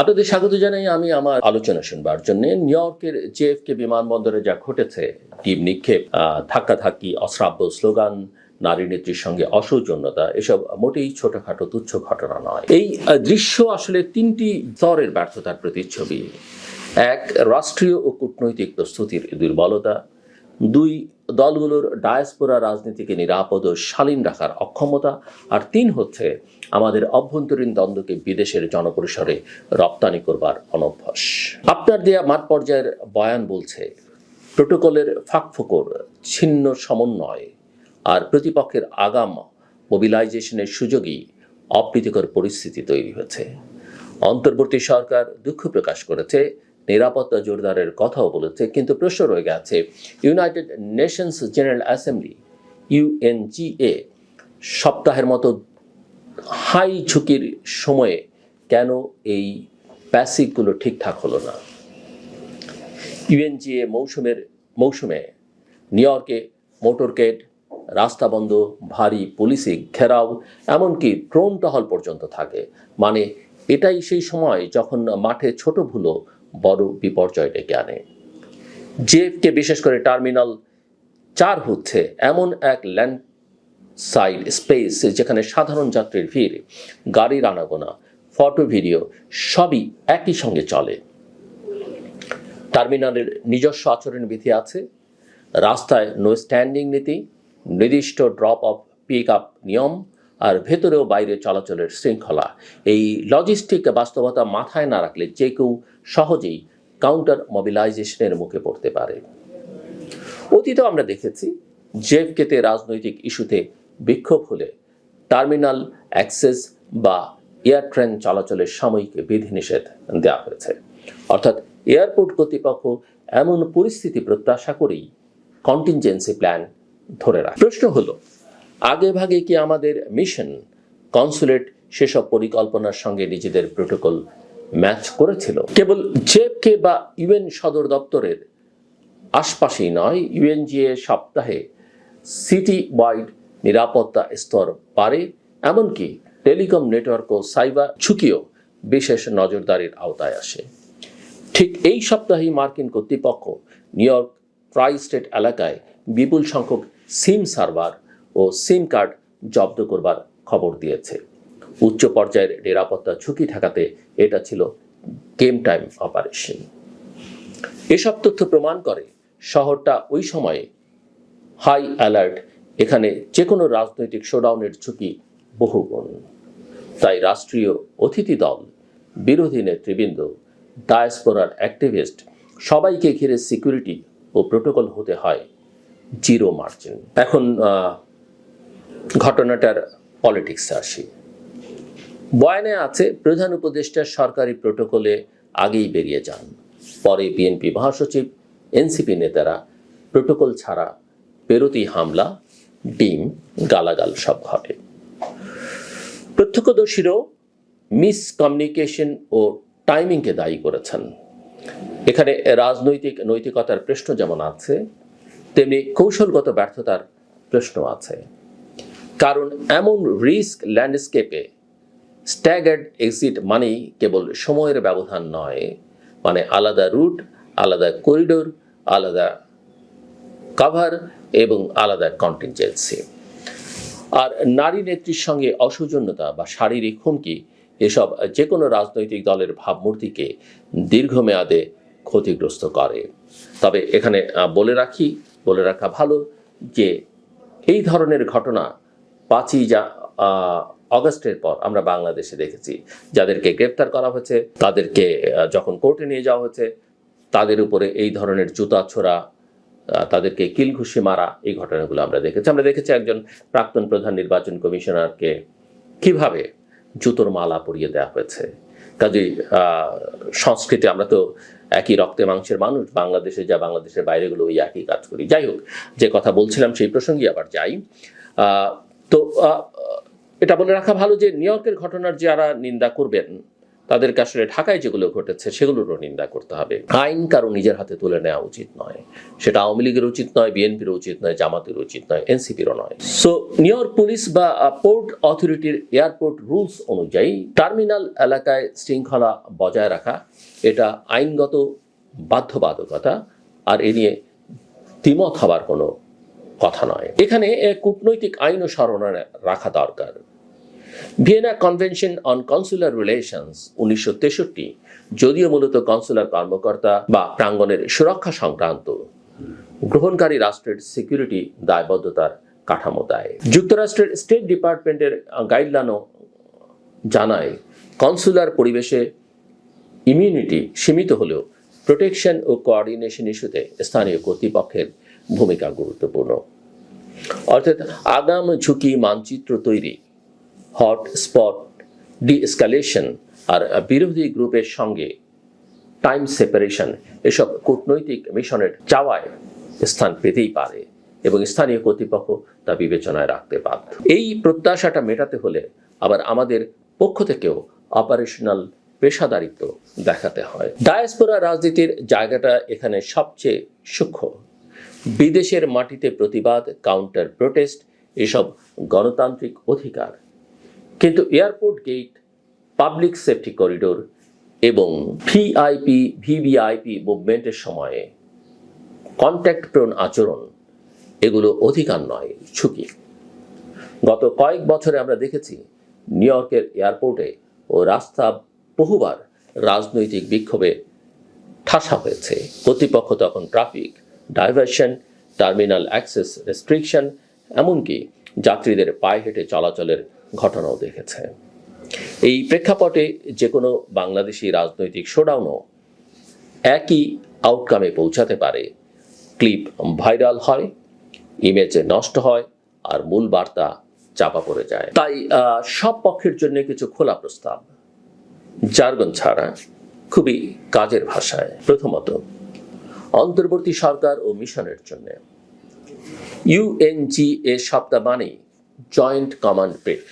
আপনাদের স্বাগত জানাই আমি আমার আলোচনা শুনবার জন্য। নিউ ইয়র্কের জেএফকে বিমানবন্দরে যা ঘটেছে, টিম নিক্ষেপ ধাক্কাধাক্কি, অশ্রাব্য স্লোগান, নারী নেত্রীর সঙ্গে অসৌজন্যতা, এসব মোটেই ছোটখাটো তুচ্ছ ঘটনা নয়। এই দৃশ্য আসলে তিনটি স্তরের ব্যর্থতার প্রতিচ্ছবি। এক, রাষ্ট্রীয় ও কূটনৈতিক প্রস্তুতির দুর্বলতা। দুই দলগুলোর ডায়াসপোরা রাজনীতিকে নিরাপদ ও শালীন রাখার অক্ষমতা আর তিন হচ্ছে আমাদের অভ্যন্তরীণ দ্বন্দ্বকে বিদেশের জনপরিসরে রপ্তানি করবার অনভ্যাস। আপনার দেয়া মাঠ পর্যায়ের বয়ান বলছে, প্রোটোকলের ফাঁকফোকর, ছিন্ন সমন্বয় আর প্রতিপক্ষের আগাম মোবিলাইজেশনের সুযোগই অপ্রীতিকর পরিস্থিতি তৈরি হয়েছে। অন্তর্বর্তী সরকার দুঃখ প্রকাশ করেছে নিরাপত্তা জোরদারের কথাও বলেছে, কিন্তু প্রশ্ন রয়ে গেছে United Nations General Assembly UNGA সপ্তাহের মতো হাই ঝুঁকির সময়ে কেন এই প্যাসিকগুলো ঠিকঠাক হলো না? ইউএনজিএ মৌসুমের, মৌসুমে নিউ ইয়র্কে মোটরকেট রাস্তা বন্ধ, ভারী পুলিশি ঘেরাও, এমনকি ড্রোন টহল পর্যন্ত থাকে। মানে এটাই সেই সময় যখন মাঠে ছোট ভুলো বড় বিপর্যয় ডেকে আনে। জেএফকে বিশেষ করে টার্মিনাল চার হচ্ছে এমন এক ল্যান্ড সাইড স্পেস যেখানে সাধারণ যাত্রীর ভিড় গাড়ির আনাগোনা, ফটো, ভিডিও সবই একই সঙ্গে চলে। টার্মিনালের নিজস্ব আচরণ বিধি আছে। রাস্তায় নো স্ট্যান্ডিং নীতি, নির্দিষ্ট ড্রপ অফ পিক আপ নিয়ম আর ভেতরে ও বাইরে চলাচলের শৃঙ্খলা। এই লজিস্টিক বাস্তবতা মাথায় না রাখলে যে কেউ সহজেই কাউন্টার মোবিলাইজেশনের মুখে পড়তে পারে। অতীতেও আমরা দেখেছি, জেফকেতে রাজনৈতিক ইস্যুতে বিক্ষোভ হলে টার্মিনাল, অ্যাক্সেস বা এয়ার ট্রেন চলাচলের সাময়িক বিধিনিষেধ দেওয়া হয়েছে। অর্থাৎ এয়ারপোর্ট কর্তৃপক্ষ এমন পরিস্থিতি প্রত্যাশা করেই কন্টিনজেন্সি প্ল্যান ধরে রাখে। প্রশ্ন হলো আগে ভাগে কি আমাদের মিশন কনসুলেট সেসব পরিকল্পনার সঙ্গে নিজেদের প্রোটোকল ম্যাচ করেছিল? কেবল জেফকে বা ইউএন সদর দপ্তরের আশপাশেই নয় ইউএনজিএ সপ্তাহে সিটি ওয়াইড নিরাপত্তা স্তর পারে, এমনকি টেলিকম নেটওয়ার্ক ও সাইবার ঝুঁকিও বিশেষ নজরদারির আওতায় আসে। ঠিক এই সপ্তাহেই মার্কিন কর্তৃপক্ষ নিউ ইয়র্ক ট্রাই স্টেট এলাকায় বিপুল সংখ্যক সিম সার্ভার ও সিম কার্ড জব্দ করবার খবর দিয়েছে। উচ্চ পর্যায়ের নিরাপত্তা ঝুঁকি ঠেকাতে এটা ছিল গেম টাইম অপারেশন। এসব তথ্য প্রমাণ করে শহরটা ওই সময়ে হাই অ্যালার্ট, এখানে যে কোনো রাজনৈতিক শোডাউনের ঝুঁকি বহুগুণ। তাই রাষ্ট্রীয় অতিথি দল, বিরোধী নেতৃবৃন্দ, ডায়াসপোরার অ্যাক্টিভিস্ট, সবাইকে ঘিরে সিকিউরিটি ও প্রোটোকল হতে হয় জিরো মার্জিন। এখন ঘটনাটার পলিটিক্সে আসি। বয়ানে আছে, প্রধান উপদেষ্টার সরকারি প্রোটোকলে আগেই বেরিয়ে যান। পরে বিএনপি মহাসচিব এনসিপি নেতারা প্রোটোকল ছাড়া পেরোতেই হামলা, ডিম, গালাগাল সব ঘটে। প্রত্যক্ষদর্শীরাও মিস কমিউনিকেশন ও টাইমিংকে দায়ী করেছেন। এখানে রাজনৈতিক নৈতিকতার প্রশ্ন যেমন আছে, তেমনি কৌশলগত ব্যর্থতার প্রশ্ন আছে। কারণ এমন রিস্ক ল্যান্ডস্কেপে স্ট্যাগার্ড এক্সিট মানেই কেবল সময়ের ব্যবধান নয় মানে আলাদা রুট, আলাদা করিডোর, আলাদা কাভার এবং আলাদা কন্টিনজেন্সি। আর নারী নেত্রীর সঙ্গে অসৌজন্যতা বা শারীরিক হুমকি এসব যে কোনো রাজনৈতিক দলের ভাবমূর্তিকে দীর্ঘমেয়াদে ক্ষতিগ্রস্ত করে। তবে এখানে বলে রাখি, বলে রাখা ভালো যে এই ধরনের ঘটনা পাঁচই যা অগস্টের পর আমরা বাংলাদেশে দেখেছি, যাদেরকে গ্রেপ্তার করা হয়েছে, তাদেরকে যখন কোর্টে নিয়ে যাওয়া হয়েছে, তাদের উপরে এই ধরনের জুতা ছোড়া তাদেরকে কিল ঘুষি মারা, এই ঘটনাগুলো আমরা দেখেছি। আমরা দেখেছি একজন প্রাক্তন প্রধান নির্বাচন কমিশনারকে কীভাবে জুতোর মালা পরিয়ে দেওয়া হয়েছে। কাজেই সংস্কৃতি, আমরা তো একই রক্তে মাংসের মানুষ, বাংলাদেশে যা, বাংলাদেশের বাইরেগুলো ওই একই কাজ করি। যাই হোক, যে কথা বলছিলাম সেই প্রসঙ্গে আবার যাই। তো এটা বলে রাখা ভালো যে নিউ ইয়র্কের ঘটনার যারা নিন্দা করবেন, তাদেরকে আসলে ঢাকায় যেগুলো ঘটেছে সেগুলোরও নিন্দা করতে হবে। আইন কারও নিজের হাতে তুলে নেওয়া উচিত নয়। সেটা আওয়ামী লীগের উচিত নয় বিএনপির উচিত নয় জামাতের উচিত নয়, এনসিপিরও নয়। সো, নিউ ইয়র্ক পুলিশ বা পোর্ট অথরিটির এয়ারপোর্ট রুলস অনুযায়ী টার্মিনাল এলাকায় শৃঙ্খলা বজায় রাখা, এটা আইনগত বাধ্যবাধকতা, আর এ নিয়ে দ্বিমত হবার কোনো কথা নয়। এখানে কূটনৈতিক আইনও স্মরণে রাখা দরকার। Vienna convention on consular relations উনিশশো তেষট্টি, যদিও মূলত কনসুলার কর্মকর্তা বা প্রাঙ্গণের সুরক্ষা সংক্রান্ত, গ্রহণকারী রাষ্ট্রের সিকিউরিটি দায়বদ্ধতার কাঠামো দেয়। যুক্তরাষ্ট্রের স্টেট ডিপার্টমেন্টের গাইডলাইনও জানায়, কনসুলার পরিবেশে ইমিউনিটি সীমিত হলেও প্রোটেকশন ও কোঅর্ডিনেশন ইস্যুতে স্থানীয় কর্তৃপক্ষের ভূমিকা গুরুত্বপূর্ণ। অর্থাৎ আগাম ঝুঁকি মানচিত্র তৈরি হট স্পট ডি এসকালেশন আর বিরোধী গ্রুপের সঙ্গে টাইম সেপারেশন এসব কূটনৈতিক মিশনের চাওয়ায় স্থান পেতেই পারে এবং স্থানীয় কর্তৃপক্ষ তা বিবেচনায় রাখতে বাধ্য। এই প্রত্যাশাটা মেটাতে হলে আবার আমাদের পক্ষ থেকেও অপারেশনাল পেশাদারিত্ব দেখাতে হয়। ডায়াসপোরা রাজনীতির জায়গাটা এখানে সবচেয়ে সূক্ষ্ম। বিদেশের মাটিতে প্রতিবাদ কাউন্টার প্রোটেস্ট এসব গণতান্ত্রিক অধিকার। কিন্তু airport gate public safety corridor এবং ভিআইপি ভিভিআইপি মুভমেন্টের সময়ে কন্ট্যাক্ট প্রণ আচরণ, এগুলো অধিকার নয়, ঝুঁকি। গত কয়েক বছরে আমরা দেখেছি নিউ ইয়র্কের এয়ারপোর্টে ও রাস্তা বহুবার রাজনৈতিক বিক্ষোভে ঠাসা হয়েছে। কর্তৃপক্ষ তখন traffic diversion terminal access restriction এমনকি যাত্রীদের পায়ে হেঁটে চলাচলের ঘটনাও দেখেছে। এই প্রেক্ষাপটে যে কোনো বাংলাদেশি রাজনৈতিক শোডাউনও একই আউটকামে পৌঁছাতে পারে। ক্লিপ ভাইরাল হয় ইমেজ নষ্ট হয়, আর মূল বার্তা চাপা পড়ে যায়। তাই সব পক্ষের জন্য কিছু খোলা প্রস্তাব। জার্গন ছাড়া খুবই কাজের ভাষায়। প্রথমত অন্তর্বর্তী সরকার ও মিশনের জন্য। ইউএনজি এর শব্দ মানে joint command brief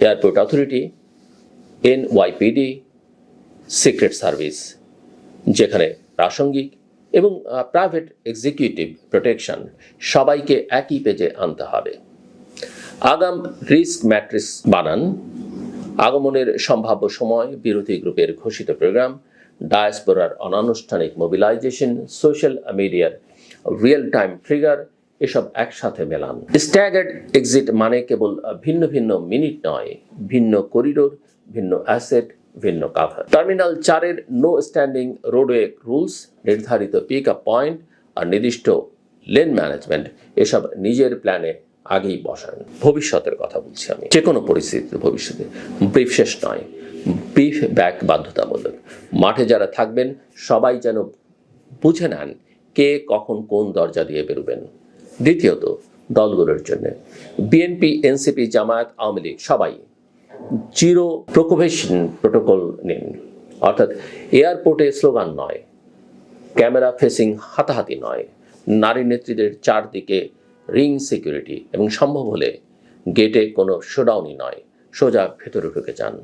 airport authority NYPD secret service, যেখানে প্রাসঙ্গিক এবং প্রাইভেট এক্সিকিউটিভ প্রোটেকশন সবাইকে একই পেজে আনতে হবে। আগাম রিস্ক ম্যাট্রিক্স বানান। আগমনের সম্ভাব্য সময় বিরোধী গ্রুপের ঘোষিত প্রোগ্রাম ডায়াসপোরার অনানুষ্ঠানিক মোবিলাইজেশন সোশ্যাল মিডিয়ার রিয়েল টাইম ট্রিগার এসব একসাথে মেলান। স্ট্যাগার্ড এক্সিট মানে কেবল ভিন্ন ভিন্ন মিনিট নয়, ভিন্ন করিডোর ভিন্ন অ্যাসেট ভিন্ন কাভার টার্মিনাল চারের নো স্ট্যান্ডিং রোডওয়ে রুলস নির্ধারিত পিক আপ পয়েন্ট আর নির্দিষ্ট লেন ম্যানেজমেন্ট এসব নিজের প্ল্যানে আগেই বসান। ভবিষ্যতের কথা বলছি আমি। যে কোনো পরিস্থিতিতে ভবিষ্যতে। ব্রিফ শেষ নয়। ব্রিফ ব্যাক বাধ্যতামূলক। মাঠে যারা থাকবেন, সবাই যেন বুঝে নেন কে কখন কোন দরজা দিয়ে বেরোবেন। দ্বিতীয়ত, দলগুলোর জন্য। বিএনপি, এনসিপি, জামায়াত, আওয়ামী লীগ, সবাই জিরো প্রোকোভেশন প্রোটোকল নিন। অর্থাৎ এয়ারপোর্টে স্লোগান নয়। ক্যামেরা ফেসিং হাতাহাতি নয়। নারী নেত্রীদের চারদিকে রিং সিকিউরিটি এবং সম্ভব হলে গেটে কোনো শোডাউনই নয়। সোজা ভেতরে ঢুকে যান।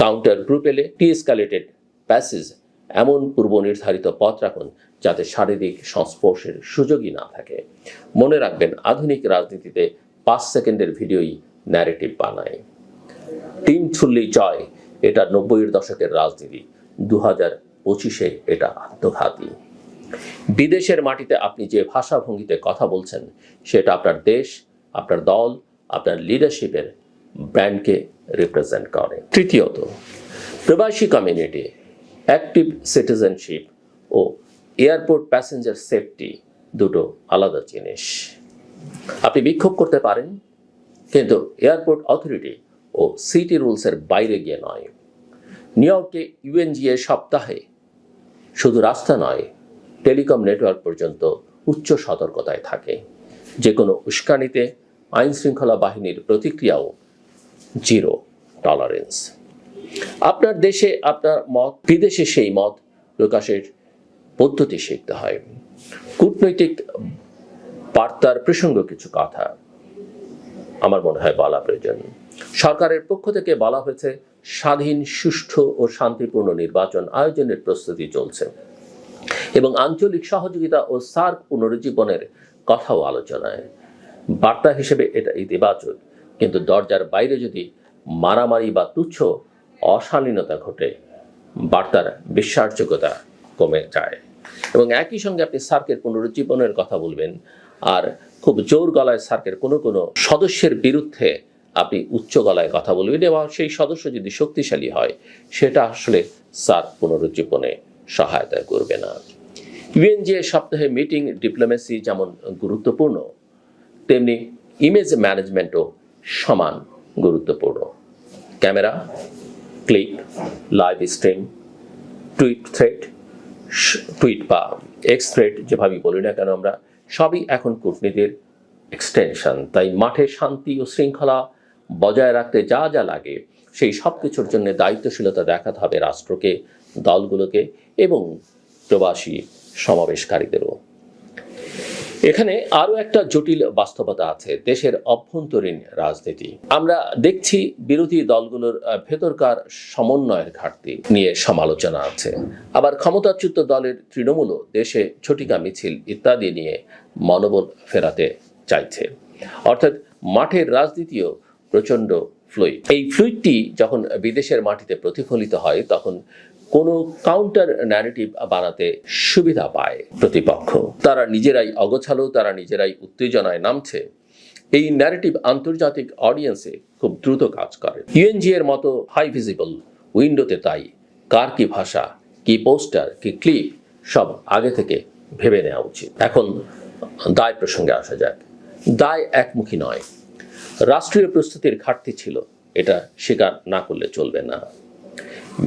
কাউন্টার গ্রুপ এলে টি এসকালেটেড প্যাসেজ এমন পূর্ব নির্ধারিত পথ রাখুন যাতে শারীরিক সংস্পর্শের সুযোগই না থাকে। মনে রাখবেন, আধুনিক রাজনীতিতে পাঁচ সেকেন্ডের ভিডিওই ন্যারেটিভ বানায়। টিম ছুল্লি জয়, এটা নব্বইয়ের দশকের রাজনীতি দু হাজার পঁচিশে এটা আত্মঘাতী। বিদেশের মাটিতে আপনি যে ভাষাভঙ্গিতে কথা বলছেন, সেটা আপনার দেশ, আপনার দল, আপনার লিডারশিপের ব্র্যান্ডকে রিপ্রেজেন্ট করে। তৃতীয়ত, প্রবাসী কমিউনিটি অ্যাক্টিভ সিটিজেনশিপ ও এয়ারপোর্ট প্যাসেঞ্জার সেফটি দুটো আলাদা জিনিস। আপনি বিক্ষোভ করতে পারেন, কিন্তু এয়ারপোর্ট অথরিটি ও সিটি রুলসের বাইরে গিয়ে নয়। নিউ ইয়র্কে ইউএনজিএ সপ্তাহে শুধু রাস্তা নয় টেলিকম নেটওয়ার্ক পর্যন্ত উচ্চ সতর্কতায় থাকে। যে কোনো উস্কানিতে আইন শৃঙ্খলা বাহিনীর প্রতিক্রিয়াও জিরো টলারেন্স। আপনার দেশে, আপনার মত, বিদেশে সেই মত প্রকাশের পদ্ধতি শিখতে হয়। কূটনৈতিক বার্তার প্রসঙ্গ কিছু কথা আমার মনে হয় বলা প্রয়োজন। সরকারের পক্ষ থেকে বলা হয়েছে, স্বাধীন, সুষ্ঠু ও শান্তিপূর্ণ নির্বাচন আয়োজনের প্রস্তুতি চলছে। এবং আঞ্চলিক সহযোগিতা ও সার্ক পুনরুজ্জীবনের কথাও আলোচনায়। বার্তা হিসেবে এটা ইতিবাচক, কিন্তু দরজার বাইরে যদি মারামারি বা তুচ্ছ অশালীনতা ঘটে, বার্তার বিশ্বাসযোগ্যতা কমে যায়। এবং একই সঙ্গে আপনি সার্কের পুনরুজ্জীবনের কথা বলবেন, আর খুব জোর গলায় সার্কের কোনো কোনো সদস্যের বিরুদ্ধে আপনি উচ্চ গলায় কথা বলবেন এবং সেই সদস্য যদি শক্তিশালী হয়, সেটা আসলে সার্ক পুনরুজ্জীবনে সহায়তা করবে না। ইউএনজি সপ্তাহে মিটিং ডিপ্লোমেসি যেমন গুরুত্বপূর্ণ, তেমনি ইমেজ ম্যানেজমেন্টও সমান গুরুত্বপূর্ণ। Camera click live stream tweet thread tweet বা এক্স থ্রেড যেভাবেই বলি না কেন আমরা, সবই এখন কূটনীতির এক্সটেনশন তাই মাঠে শান্তি ও শৃঙ্খলা বজায় রাখতে যা যা লাগে, সেই সব কিছুর জন্য দায়িত্বশীলতা দেখাতে হবে রাষ্ট্রকে, দলগুলোকে এবং প্রবাসী সমাবেশকারীদেরও। এখানে আরও একটা জটিল বাস্তবতা আছে, দেশের অভ্যন্তরীণ রাজনীতি। আমরা দেখছি বিরোধী দলগুলোর ভেতরকার সমন্বয়ের ঘাটতি নিয়ে সমালোচনা আছে। আবার ক্ষমতাচ্যুত দলের তৃণমূলও দেশে ছটিকা মিছিল ইত্যাদি নিয়ে মনোবল ফেরাতে চাইছে। অর্থাৎ মাঠের রাজনীতিও প্রচণ্ড ফ্লুইড। এই ফ্লুইডটি যখন বিদেশের মাটিতে প্রতিফলিত হয়, তখন কোনো কাউন্টার ন্যারেটিভ বানাতে সুবিধা পায় প্রতিপক্ষ। তারা নিজেরাই অগোছালো, তারা নিজেরাই উত্তেজনায় নামছে। এই ন্যারেটিভ আন্তর্জাতিক অডিয়েন্সে খুব দ্রুত কাজ করে। ইউএনজি এর মতো হাই ভিজিবল উইন্ডোতে তাই কার কি ভাষা, কি পোস্টার কি ক্লিপ সব আগে থেকে ভেবে নেওয়া উচিত। এখন দায় প্রসঙ্গে আসা যাক। দায় একমুখী নয়। রাষ্ট্রীয় প্রস্তুতির ঘাটতি ছিল। এটা স্বীকার না করলে চলবে না।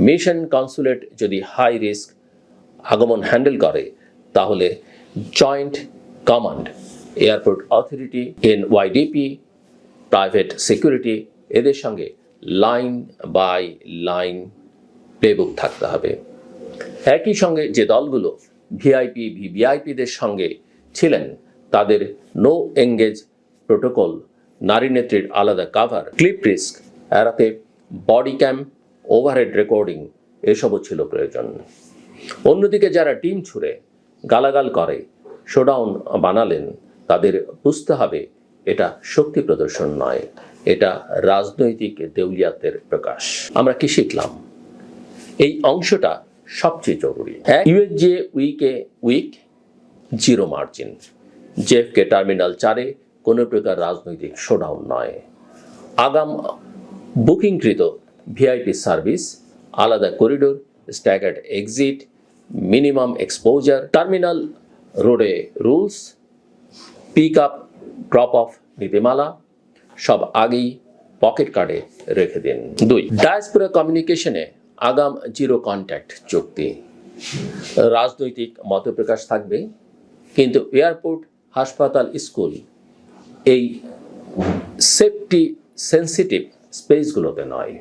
মিশন কনসুলেট যদি হাই রিস্ক আগমন হ্যান্ডেল করে, তাহলে joint command, airport authority N YDP private security, এদের সঙ্গে লাইন বাই লাইন প্লেবুক থাকতে হবে। একই সঙ্গে যে দলগুলো ভিআইপি, ভিভিআইপিদের সঙ্গে ছিলেন, তাদের নো এঙ্গেজ প্রোটোকল, নারী নেত্রীর আলাদা কাভার ক্লিপ রিস্ক এড়াতে বডি ক্যাম্প ওভারহেড রেকর্ডিং এসবও ছিল প্রয়োজন। অন্যদিকে যারা টিম ছুড়ে গালাগাল করে শোডাউন বানালেন, তাদের বুঝতে হবে এটা শক্তি প্রদর্শন নয়, এটা রাজনৈতিক দেউলিয়াতের প্রকাশ। আমরা কি শিখলাম? এই অংশটা সবচেয়ে জরুরি। ইউএসজে উইকে উইক জিরো মার্জিন জেফকে টার্মিনাল চারে কোনো প্রকার রাজনৈতিক শোডাউন নয়। আগাম বুকিংকৃত ভিআইপি সার্ভিস আলাদা corridor staggered exit minimum exposure terminal রোডে rules pick up drop off নীতিমালা, সব আগেই পকেট কার্ডে রেখে দিন। দুই ডায়াসপুরা কমিউনিকেশনে আগাম জিরো কন্ট্যাক্ট চুক্তি। রাজনৈতিক মতপ্রকাশ থাকবে, কিন্তু এয়ারপোর্ট হাসপাতাল স্কুল এই সেফটি সেন্সিটিভ স্পেসগুলোতে নয়।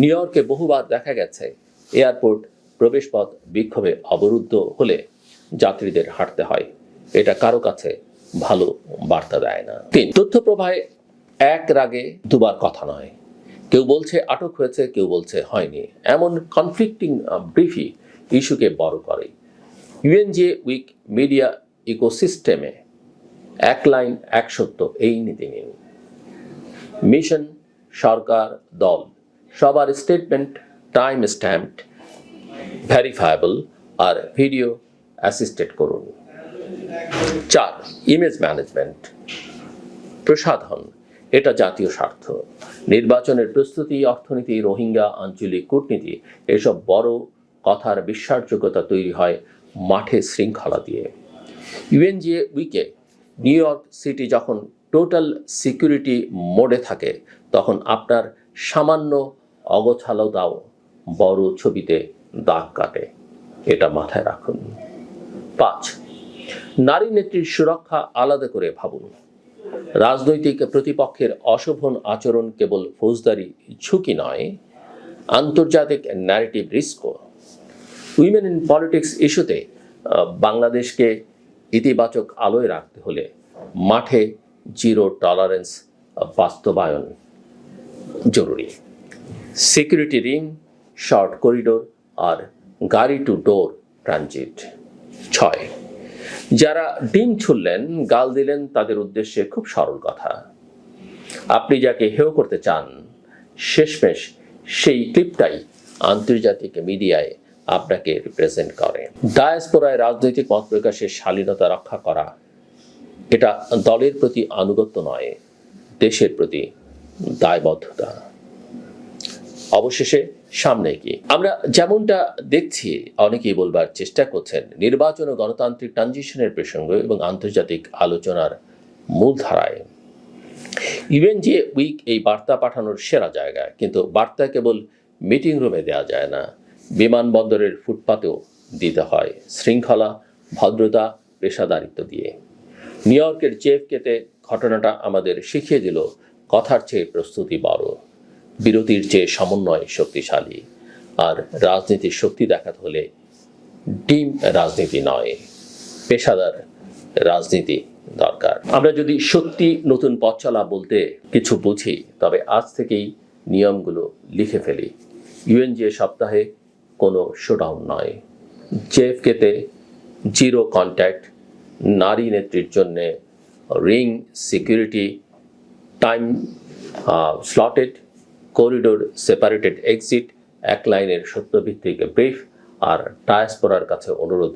নিউ ইয়র্কে বহুবার দেখা গেছে এয়ারপোর্ট প্রবেশপথ বিক্ষোভে অবরুদ্ধ হলে যাত্রীদের হাঁটতে হয়। এটা কারও কাছে ভালো বার্তা দেয় না। তিন, তথ্য প্রবাহে এক রাগে দুবার কথা নয়। কেউ বলছে আটক হয়েছে, কেউ বলছে হয়নি। এমন কনফ্লিক্টিং ব্রিফি ইস্যুকে বড় করে। ইউএনজে উইক মিডিয়া ইকোসিস্টেমে এক লাইন, এক সত্য, এই নীতি নিন। মিশন, সরকার, দল সবার স্টেটমেন্ট টাইম স্ট্যাম্পড ভেরিফায়েবল আর ভিডিও অ্যাসিস্টেড করুন। চার ইমেজ ম্যানেজমেন্ট প্রসাধন, এটা জাতীয় স্বার্থ। নির্বাচনের প্রস্তুতি, অর্থনীতি, রোহিঙ্গা, আঞ্চলিক কূটনীতি, এসব বড় কথার বিশ্বাসযোগ্যতা তৈরি হয় মাঠে শৃঙ্খলা দিয়ে। ইউএনজিএ উইকে নিউ ইয়র্ক সিটি যখন টোটাল সিকিউরিটি মোডে থাকে, তখন আপনার সামান্য অগোছালতাও বড় ছবিতে দাগ কাটে। এটা মাথায় রাখুন। পাঁচ, নারী নেত্রীর সুরক্ষা আলাদা করে ভাবুন। রাজনৈতিক প্রতিপক্ষের অশোভন আচরণ কেবল ফৌজদারি ঝুঁকি নয়, আন্তর্জাতিক ন্যারেটিভ রিস্কও উইমেন ইন পলিটিক্স ইস্যুতে বাংলাদেশকে ইতিবাচক আলোয় রাখতে হলে মাঠে জিরো টলারেন্স বাস্তবায়ন জরুরি। সিকিউরিটি রিং, শর্ট করিডোর আর গাড়ি টু ডোর ট্রানজিট। ছয়, যারা ডিম ছুড়লেন, গাল দিলেন তাদের উদ্দেশ্যে খুব সরল কথা। আপনি যাকে হেয় করতে চান, শেষমেশ সেই ক্লিপটাই আন্তর্জাতিক মিডিয়ায় আপনাকে রিপ্রেজেন্ট করে। ডায়াসপোরায় রাজনৈতিক মত প্রকাশের শালীনতা রক্ষা করা, এটা দলের প্রতি আনুগত্য নয়, দেশের প্রতি দায়বদ্ধতা। অবশেষে সামনে কি আমরা যেমনটা দেখছি, অনেকেই বলবার চেষ্টা করছেন নির্বাচন ও গণতান্ত্রিক ট্রানজিশনের প্রসঙ্গ এবং আন্তর্জাতিক আলোচনার মূলধারায়। ইভেন যে উইক এই বার্তা পাঠানোর সেরা জায়গা, কিন্তু বার্তা কেবল মিটিং রুমে দেওয়া যায় না। বিমানবন্দরের ফুটপাতেও দিতে হয় শৃঙ্খলা, ভদ্রতা, পেশাদারিত্ব দিয়ে। নিউ ইয়র্কের জেএফকেতে ঘটনাটা আমাদের শিখিয়ে দিল কথার চেয়ে প্রস্তুতি বড় বিরতির চেয়ে সমন্বয় শক্তিশালী। আর রাজনীতির শক্তি দেখাতে হলে ডিম রাজনীতি নয়, পেশাদার রাজনীতি দরকার। আমরা যদি সত্যি নতুন পথ চলা বলতে কিছু বুঝি, তবে আজ থেকেই নিয়মগুলো লিখে ফেলি। ইউএনজিএ সপ্তাহে কোনো শোডাউন নয়। জেএফকেতে জিরো কন্ট্যাক্ট নারী নেত্রীর জন্যে ring security time slotted corridor separated exit এক লাইনের সত্যভিত্তিক ব্রিফ আর ডায়াসপোরার কাছে অনুরোধ,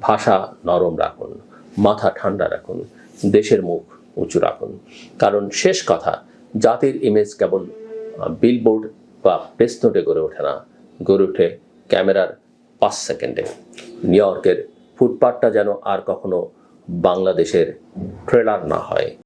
ভাষা নরম রাখুন, মাথা ঠান্ডা রাখুন, দেশের মুখ উঁচু রাখুন। কারণ শেষ কথা, জাতির ইমেজ কেবল বিলবোর্ড বা প্রেস গড়ে ওঠে না, গড়ে ওঠে ক্যামেরার পাঁচ সেকেন্ডে। নিউ ইয়র্কের ফুটপাথটা যেন আর কখনো বাংলাদেশের ট্রেলার না হয়।